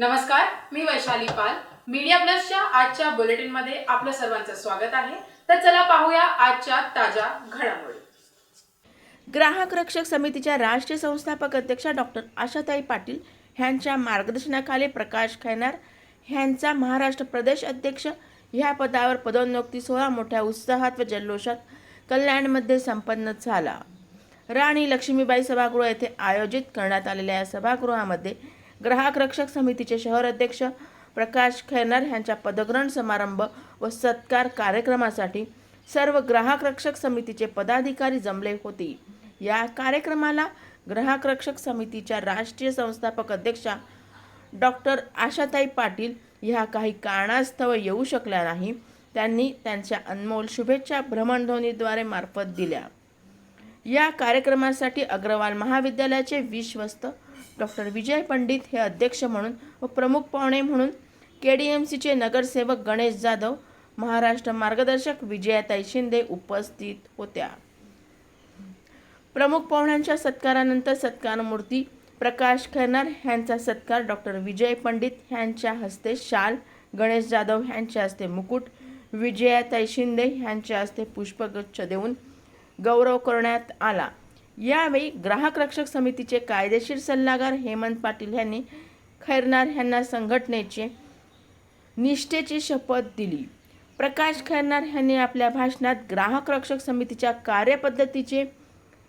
नमस्कार मी वैशाली पाल. मीडिया प्लसच्या आजच्या बुलेटिनमध्ये आपलं सर्वांचं स्वागत आहे. तर चला पाहूया आजच्या ताज्या घडामोडी. ग्राहक रक्षक समितीच्या राष्ट्रीय संस्थापक अध्यक्षा डॉक्टर आशाताई पाटील ह्यांच्या मार्गदर्शनाखाली प्रकाश खैनार ह्यांचा महाराष्ट्र प्रदेश अध्यक्ष ह्या पदावर पदोन्नती सोहळा मोठ्या उत्साहात व जल्लोषात कल्याणमध्ये संपन्न झाला. राणी लक्ष्मीबाई सभागृह येथे आयोजित करण्यात आलेल्या या सभागृहामध्ये ग्राहक रक्षक समितीचे शहर अध्यक्ष प्रकाश खैनर यांच्या पदग्रहण समारंभ व सत्कार कार्यक्रमासाठी सर्व ग्राहक रक्षक समितीचे पदाधिकारी जमले होते. या कार्यक्रमाला ग्राहक रक्षक समितीच्या राष्ट्रीय संस्थापक अध्यक्षा डॉक्टर आशाताई पाटील ह्या काही कारणास्तव येऊ शकल्या नाही. त्यांनी त्यांच्या अनमोल शुभेच्छा भ्रमणध्वनीद्वारे मार्फत दिल्या. या कार्यक्रमासाठी अग्रवाल महाविद्यालयाचे विश्वस्त डॉक्टर विजय पंडित हे अध्यक्ष म्हणून व प्रमुख पाहुणे म्हणून के डी एम सीचे नगरसेवक गणेश जाधव महाराष्ट्र मार्गदर्शक विजयाताई शिंदे उपस्थित होत्या. प्रमुख पाहुण्यांच्या सत्कारानंतर सत्कारमूर्ती प्रकाश खैरनार ह्यांचा सत्कार डॉक्टर विजय पंडित ह्यांच्या हस्ते शाल गणेश जाधव ह्यांच्या हस्ते मुकुट विजयाताई शिंदे ह्यांच्या हस्ते पुष्पगुच्छ देऊन गौरव करण्यात आला. यावेळी ग्राहक रक्षक समितीचे कायदेशीर सल्लागार हेमंत पाटील यांनी खैरनार यांना संघटनेचे निष्ठेची शपथ दिली. प्रकाश खैरनार यांनी आपल्या भाषणात ग्राहक रक्षक समितीच्या कार्यपद्धतीचे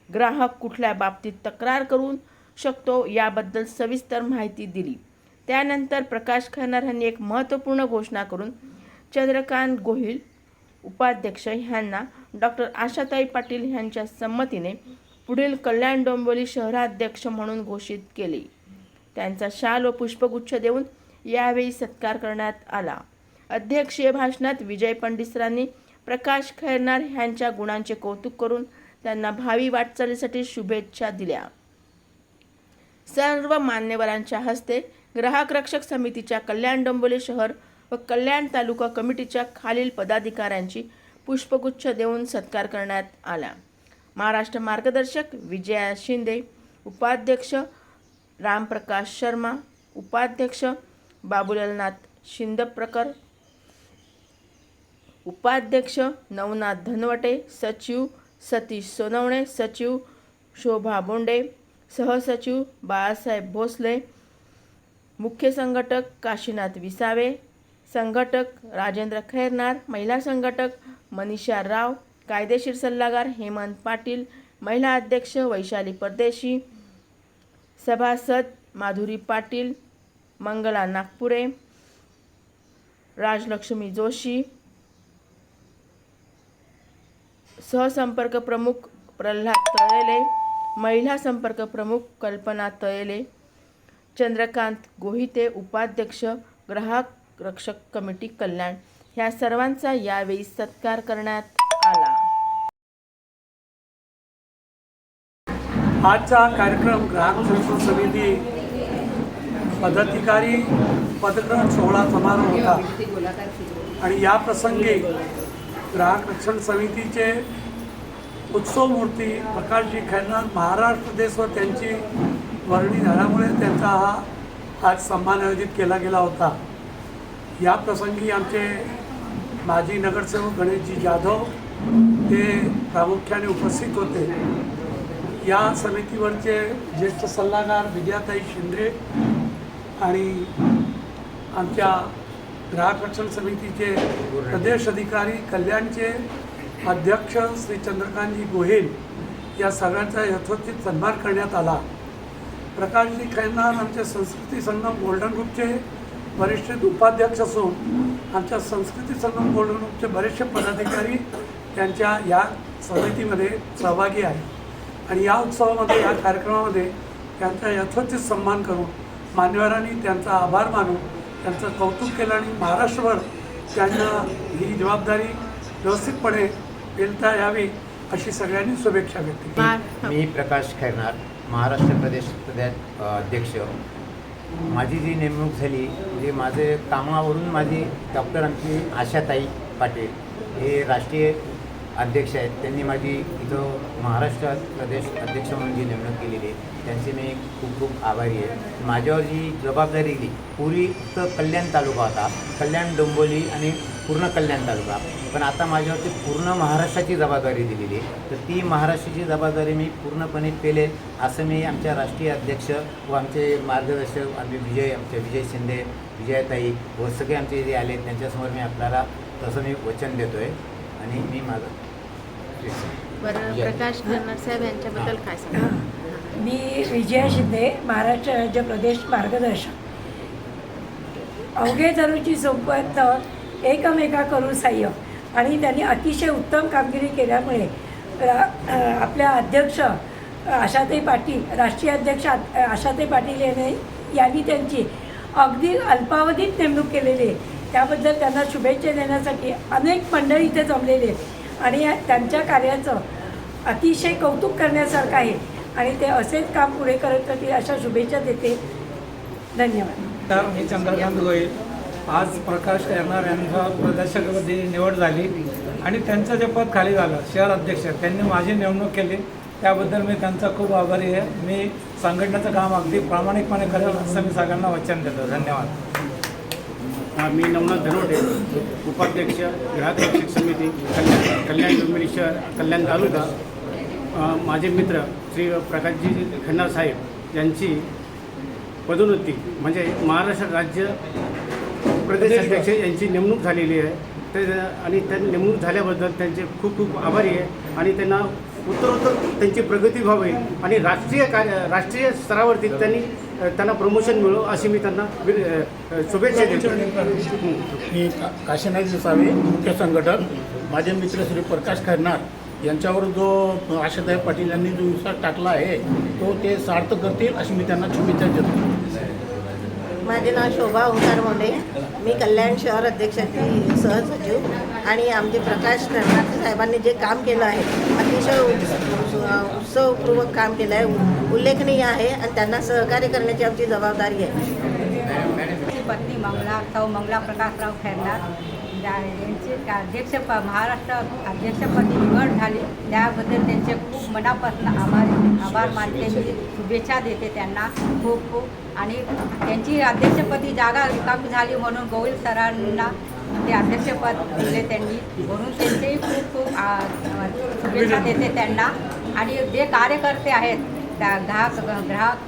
ग्राहक कुठल्या बाबतीत तक्रार करू शकतो याबद्दल सविस्तर माहिती दिली. त्यानंतर प्रकाश खैरनार यांनी एक महत्त्वपूर्ण घोषणा करून चंद्रकांत गोहिल उपाध्यक्ष यांना डॉक्टर आशाताई पाटील यांच्या संमतीने पुढील कल्याण डोंबिवली शहराध्यक्ष म्हणून घोषित केले. त्यांचा शाल व पुष्पगुच्छ देऊन यावेळी सत्कार करण्यात आला. अध्यक्षीय भाषणात विजय पंडित सरांनी प्रकाश खैरनार ह्यांच्या गुणांचे कौतुक करून त्यांना भावी वाटचालीसाठी शुभेच्छा दिल्या. सर्व मान्यवरांच्या हस्ते ग्राहक रक्षक समितीच्या कल्याण डोंबिवली शहर व कल्याण तालुका कमिटीच्या खालील पदाधिकाऱ्यांची पुष्पगुच्छ देऊन सत्कार करण्यात आला. महाराष्ट्र मार्गदर्शक विजया शिंदे उपाध्यक्ष रामप्रकाश शर्मा उपाध्यक्ष बाबुलालनाथ शिंदप्रकर उपाध्यक्ष नवनाथ धनवटे सचिव सतीश सोनवणे सचिव शोभा बोंडे सहसचिव बाळासाहेब भोसले मुख्य संघटक काशीनाथ विसावे संघटक राजेंद्र खैरनार महिला संघटक मनीषा राव कायदेशीर सल्लागार हेमंत पाटील महिला अध्यक्ष वैशाली परदेशी सभासद माधुरी पाटील मंगला नागपुरे राजलक्ष्मी जोशी सहसंपर्क प्रमुख प्रल्हाद तळेले महिला संपर्क प्रमुख कल्पना तळेले चंद्रकांत गोहिते उपाध्यक्ष ग्राहक रक्षक कमिटी कल्याण. ह्या सर्वांचा यावेळी सत्कार करण्यात आजचा कार्यक्रम ग्राहक संशोधन समिती पदाधिकारी पदग्रहण सोहळा समारोह होता. आणि या प्रसंगी ग्राहक रक्षण समितीचे उत्सव मूर्ती प्रकाशजी खैरनार महाराष्ट्र देशवर व त्यांची वर्णी झाल्यामुळे त्यांचा हा आज सन्मान आयोजित केला गेला होता. या प्रसंगी आमचे माजी नगरसेवक गणेशजी जाधव हे प्रामुख्याने उपस्थित होते. या समितीवरचे ज्येष्ठ सल्लागार विद्याताई शिंदे आणि आमच्या ग्राहक रक्षण समितीचे प्रदेश अधिकारी कल्याणचे अध्यक्ष श्री चंद्रकांतजी गोहेल या सगळ्यांचा यथोचित सन्मान करण्यात आला. प्रकाशजी खैनार आमचे संस्कृती संगम गोल्डन ग्रुपचे वरिष्ठ उपाध्यक्ष असून आमच्या संस्कृती संगम गोल्डन ग्रुपचे बरेचसे पदाधिकारी त्यांच्या या समितीमध्ये सहभागी आहेत. आणि या उत्सवामध्ये या कार्यक्रमामध्ये त्यांचा यथोचित सन्मान करून मान्यवरांनी त्यांचा आभार मानून त्यांचं कौतुक केलं आणि महाराष्ट्रभर त्यांना ही जबाबदारी व्यवस्थितपणे पेलता यावी अशी सगळ्यांनी शुभेच्छा व्यक्त केली. मी प्रकाश खैरनार महाराष्ट्र प्रदेश प्रदेश अध्यक्ष. माझी जी नेमणूक झाली म्हणजे माझे कामावरून माझी डॉक्टर आमची आशाताई पाटील हे राष्ट्रीय अध्यक्ष आहेत. त्यांनी माझी इथं महाराष्ट्र प्रदेश अध्यक्ष म्हणून जी नेमणूक केलेली आहे त्यांचे मी खूप खूप आभारी आहे. माझ्यावर जी जबाबदारी दिली पुरी तर कल्याण तालुका होता. कल्याण डोंबोली आणि पूर्ण कल्याण तालुका. पण आता माझ्यावरती पूर्ण महाराष्ट्राची जबाबदारी दिलेली आहे. तर ती महाराष्ट्राची जबाबदारी मी पूर्णपणे पेले असं मी आमच्या राष्ट्रीय अध्यक्ष व आमचे मार्गदर्शक आम्ही विजय आमचे विजय शिंदे विजयताई व सगळे आमचे जे आले त्यांच्यासमोर मी आपल्याला तसं मी वचन देतो आहे आणि मी माझं बरं प्रकाश साहेब यांच्याबद्दल काय सांगा मी विजया शिंदे महाराष्ट्र राज्य प्रदेश मार्गदर्शक. अवघे धरूची सोबत एकमेका करू सहाय्य आणि त्यांनी अतिशय उत्तम कामगिरी केल्यामुळे आपल्या अध्यक्ष आशाताई पाटील राष्ट्रीय अध्यक्ष आशाताई पाटील यांनी यांनी त्यांची अगदी अल्पावधीत नेमणूक केलेली आहे. त्याबद्दल त्यांना शुभेच्छा देण्यासाठी अनेक मंडळी इथे जमलेले आहेत. आणि त्यांच्या कार्याचं अतिशय कौतुक करण्यासारखं आहे. आणि ते असेच काम पुढे करत राहतील अशा शुभेच्छा देते. धन्यवाद. तर मी चंद्रकांत गोयल. आज प्रकाश करणार यांचा प्रदर्शकामध्ये निवड झाली. आणि त्यांचं जे पद खाली झालं शहर अध्यक्ष त्यांनी माझी नेमणूक केली. त्याबद्दल मी त्यांचा खूप आभारी आहे. मी संघटनेचं काम अगदी प्रामाणिकपणे करेल असं मी सगळ्यांना वचन देतो. धन्यवाद. मी नवनाथ धनवटे उपाध्यक्ष ग्राहक रक्षक समिती कल्याण कल्याण डोंबिवली शहर कल्याण तालुका. माझे मित्र श्री प्रकाशजी खन्नार साहेब यांची पदोन्नती म्हणजे महाराष्ट्र राज्य प्रदेश अध्यक्ष यांची नेमणूक झालेली आहे. ते आणि त्या नेमणूक झाल्याबद्दल त्यांचे खूप खूप आभारी आहे. आणि त्यांना उत्तरोत्तर त्यांची प्रगती व्हावी आणि राष्ट्रीय कार्य राष्ट्रीय स्तरावरती त्यांनी त्यांना प्रमोशन मिळो अशी मी त्यांना शुभेच्छा देतो. मी का- काशीनाथ विसावे मुख्य संघटक माझे मित्र श्री प्रकाश खैरनार यांच्यावर जो आशादाई पाटील यांनी जो विश्वास टाकला आहे तो ते सार्थ करतील अशी मी त्यांना शुभेच्छा देतो. माझे नाव शोभा ओंकार मोंडे. मी कल्याण शहर अध्यक्षाची सहसचिव आणि आमचे प्रकाश कर्नाटक साहेबांनी जे काम केलं आहे अतिशय उत्सवपूर्वक काम केलं आहे उल्लेखनीय आहे आणि त्यांना सहकार्य करण्याची आमची जबाबदारी आहे. पत्नी मंगला सौ मंगला प्रकाशराव खैरनार यांची अध्यक्ष प महाराष्ट्र अध्यक्षपदी निवड झाली. त्याबद्दल त्यांचे खूप मनापासून आभार आभार मानते. मी शुभेच्छा देते त्यांना. खूप खूप. आणि त्यांची अध्यक्षपदी जागा रिकामी झाली म्हणून गोविल सरांना ते अध्यक्षपद दिले त्यांनी. म्हणून त्यांचेही खूप खूप शुभेच्छा देते त्यांना. आणि जे कार्यकर्ते आहेत त्या ग्राहक ग्राहक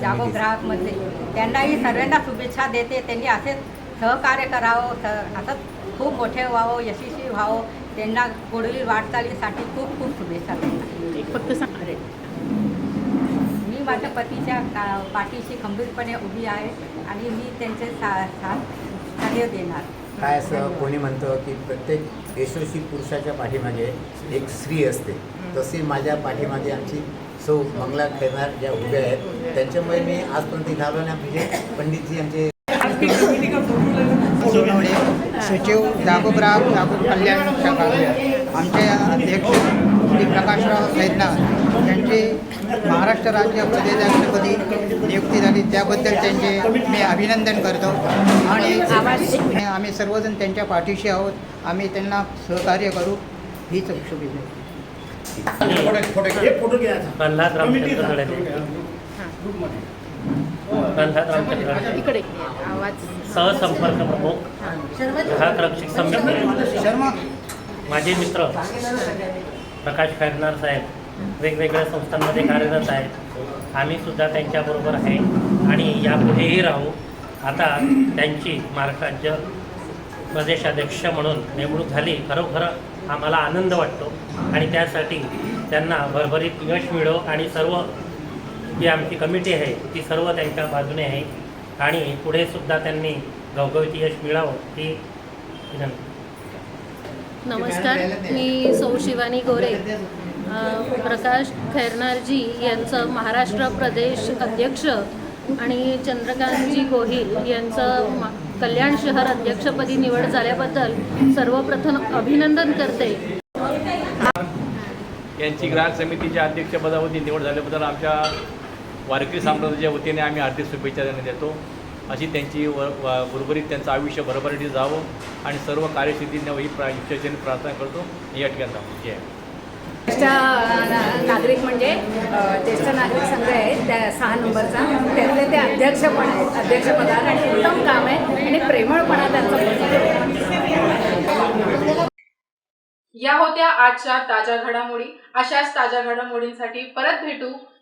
जागो ग्राहकमध्ये त्यांनाही सर्वांना शुभेच्छा देते. त्यांनी असेच सहकार्य करावं स असंच खूप मोठे व्हावं यशस्वी व्हावं. त्यांना पुढील वाटचालीसाठी खूप खूप शुभेच्छा फक्त सांग. अरे. मी माझ्या पतीच्या का- पाठीशी खंबीरपणे उभी आहे आणि मी त्यांचे सा साथ सहाय्य देणार. काय असं कोणी म्हणतं की प्रत्येक यशस्वी पुरुषाच्या पाठीमागे एक स्त्री असते. तसे माझ्या पाठीमागे आमची सौ मंगला खेळणार ज्या उभ्या आहेत त्यांच्यामुळे मी आजपर्यंत इथं आलो आणि आमचे पंडितजी आमचे सोनवणे सचिव जागोग्राहक जागो कल्याण शाखा आमचे अध्यक्ष श्री प्रकाशराव सैदनाथ यांची महाराष्ट्र राज्य प्रदेशाधिपदी नियुक्ती झाली. त्याबद्दल त्यांचे मी अभिनंदन करतो. आणि आम्ही सर्वजण त्यांच्या पाठीशी आहोत. आम्ही त्यांना सहकार्य करू. हीच शुभेच्छा. एक फोटो घ्यायचा प्रल्हाद इकडे. आवाज सहसंपर्क प्रमुख ग्राहक रक्षक समिती शर्मा माझे मित्र प्रकाश खैरनार साहेब वेगवेगळ्या संस्थांमध्ये कार्यरत आहेत. आम्ही सुद्धा त्यांच्याबरोबर आहे आणि यापुढेही राहू. आता त्यांची महाराष्ट्र प्रदेशाध्यक्ष म्हणून नेमणूक झाली. खरोखर आम्हाला आनंद वाटतो आणि त्यासाठी त्यांना भरभरीत यश मिळो आणि सर्व जी आमची कमिटी आहे ती सर्व त्यांच्या बाजूने आहे. आणि पुढे सुद्धा त्यांनी घवघवीत यश मिळावं ही विनंती. नमस्कार मी सौ शिवानी गोरे. अ, प्रकाश खैरनारजी यांचं महाराष्ट्र प्रदेश अध्यक्ष आणि चंद्रकांतजी गोहिल यांचं कल्याण शहर अध्यक्षपदी निवड झाल्याबद्दल सर्वप्रथम अभिनंदन करते. यांची ग्राहक समितीच्या अध्यक्षपदावरती निवड झाल्याबद्दल आमच्या वारकरी साम्राज्याच्या वतीने आम्ही हार्दिक शुभेच्छा देण्यात येतो अशी त्यांची व उर्वरित त्यांचं आयुष्य भरभराटी जावं आणि सर्व कार्यसिद्धींना ही प्रा ईश्वरचरणी प्रार्थना करतो. या ठिकाणी थांबतो. जय. ज्येष्ठ नागरिक म्हणजे ज्येष्ठ नागरिक संघ आहे त्या सहा नंबरचा. त्यातले ते अध्यक्ष पण आहेत. अध्यक्षपदावर आणि उत्तम काम आहे आणि प्रेमळपणा त्यांचा या होत्या आजच्या ताज्या घडामोडी. अशाच ताज्या घडामोडींसाठी परत भेटू.